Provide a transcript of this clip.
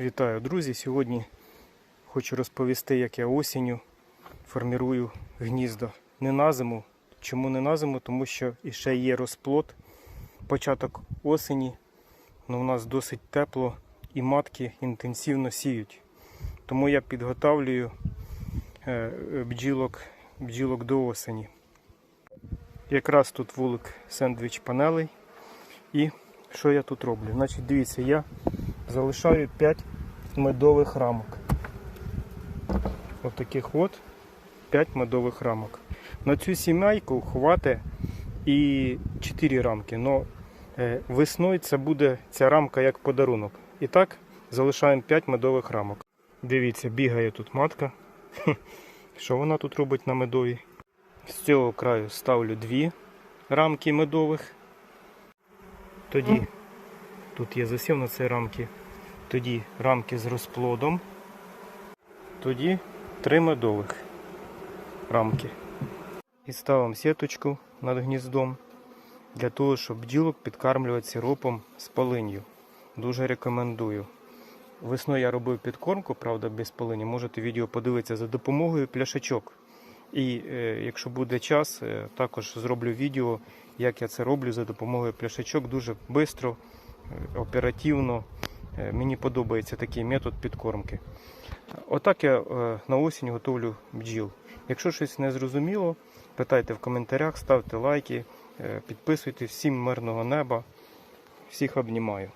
Вітаю, друзі! Сьогодні хочу розповісти, як я осінню формірую гніздо. Не на зиму. Чому не на зиму? Тому що іще є розплод, початок осені, але у нас досить тепло і матки інтенсивно сіють. Тому я підготавлюю е, бджілок, бджілок до осені. Якраз тут вулик сендвіч панелей. І що я тут роблю? Значить, дивіться, я залишаю 5 медових рамок. Ось таких от 5 медових рамок. На цю сімейку хватить і 4 рамки. Но е, весною це буде ця рамка як подарунок. І так залишаємо 5 медових рамок. Дивіться, бігає тут матка. Що вона тут робить на медовій? З цього краю ставлю 2 рамки медових. Тоді тут є засів на цій рамки. Тоді рамки з розплодом. Тоді три медових рамки. І ставимо сіточку над гніздом для того, щоб бджілок підкармлювати сиропом з полинью. Дуже рекомендую. Весною я робив підкормку, правда, без полині. Можете відео подивитися за допомогою пляшечок. І е, якщо буде час, е, також зроблю відео, як я це роблю за допомогою пляшечок. Дуже швидко, е, оперативно. Е, Мені подобається такий метод підкормки. Отак я е, на осінь готовлю бджіл. Якщо щось не зрозуміло, питайте в коментарях, ставте лайки, е, підписуйтесь. Всім мирного неба. Всіх обнімаю.